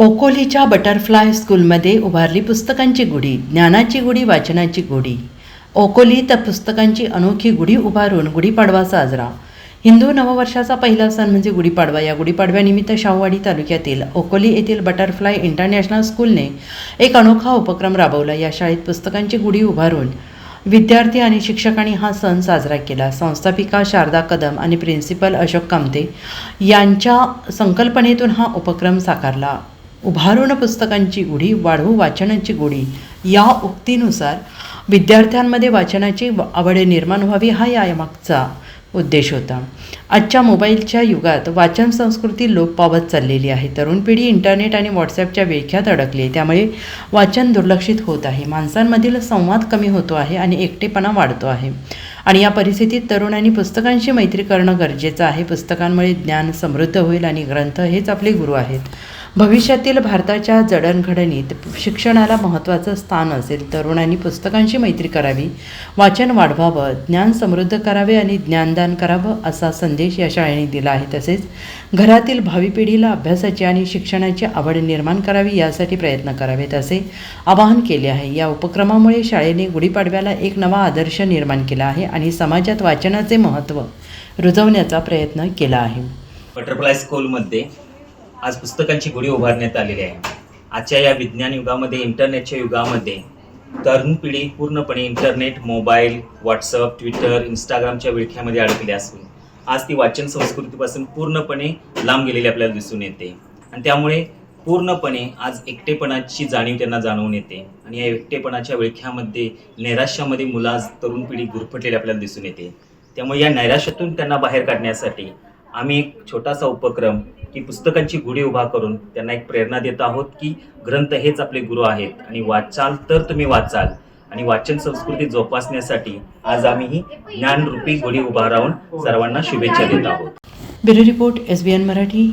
ओकोलीच्या butterfly स्कूलमध्ये उभारली पुस्तकांची गुढी ज्ञानाची गुढी वाचनाची गुढी. ओकोलीत पुस्तकांची अनोखी गुढी उभारून गुढीपाडवा साजरा हिंदू नववर्षाचा पहिला सण म्हणजे गुढीपाडवा. या गुढीपाडव्यानिमित्त शाहूवाडी तालुक्यातील ओकोली येथील बटरफ्लाय इंटरनॅशनल स्कूलने एक अनोखा उपक्रम राबवला. या शाळेत पुस्तकांची गुढी उभारून विद्यार्थी आणि शिक्षकांनी हा सण साजरा केला. संस्थापिका शारदा कदम आणि प्रिन्सिपल अशोक कामते यांच्या संकल्पनेतून हा उपक्रम साकारला. उभारून पुस्तकांची गुढी वाढवू वाचनाची गुढी. या उक्तीनुसार विद्यार्थ्यांमध्ये वाचनाची आवड निर्माण व्हावी हा यामागचा उद्देश होता. आजच्या मोबाईलच्या युगात वाचन संस्कृती लोप पावत चाललेली आहे. तरुण पिढी इंटरनेट आणि व्हॉट्सॲपच्या विळख्यात अडकली. आहे त्यामुळे वाचन दुर्लक्षित होत आहे. माणसांमधील संवाद कमी होतो आहे आणि एकटेपणा वाढतो आहे. आणि या परिस्थितीत तरुणांनी पुस्तकांशी मैत्री करणं गरजेचं आहे. पुस्तकांमुळे ज्ञान समृद्ध होईल आणि ग्रंथ हेच आपले गुरु आहेत. भविष्यातील भारताच्या जडणघडणीत शिक्षणाला महत्त्वाचं स्थान असेल. तरुणांनी पुस्तकांशी मैत्री करावी वाचन वाढवावं ज्ञान समृद्ध करावे आणि ज्ञानदान करावं असा संदेश या शाळेने दिला आहे. तसेच घरातील भावी पिढीला अभ्यासाची आणि शिक्षणाची आवड निर्माण करावी यासाठी प्रयत्न करावेत असे आवाहन केले आहे. या उपक्रमामुळे शाळेने गुढीपाडव्याला एक नवा आदर्श निर्माण केला आहे आणि समाजात वाचनाचे महत्त्व रुजवण्याचा प्रयत्न केला आहे. बटरफ्लाय स्कूलमध्ये आज पुस्तकांची गुढी उभारण्यात आलेली आहे. आजच्या या विज्ञान युगामध्ये इंटरनेटच्या युगामध्ये तरुण पिढी पूर्णपणे इंटरनेट मोबाईल व्हॉट्सअप ट्विटर इंस्टाग्रामच्या विळख्यामध्ये अडकली असून आज ती वाचन संस्कृतीपासून पूर्णपणे लांब गेलेली आपल्याला दिसून येते. आणि त्यामुळे पूर्णपणे आज एकटेपणाची जाणीव त्यांना जाणवून येते. आणि या एकटेपणाच्या विळख्यामध्ये नैराश्यामध्ये मुलं आज तरुण पिढी गुरफटलेली आपल्याला दिसून येते. त्यामुळे या नैराश्यातून त्यांना बाहेर काढण्यासाठी आम्ही एक छोटासा उपक्रम की पुस्तकांची गुढी उभा करून त्यांना एक प्रेरणा देत आहोत की ग्रंथ हेच आपले गुरु आहेत आणि वाचाल तर तुम्ही वाचाल. आणि वाचन संस्कृती जोपासण्यासाठी आज आम्ही ही ज्ञानरूपी गुढी उभा राहून सर्वांना शुभेच्छा देत आहोत. Bureau report S B N Marathi.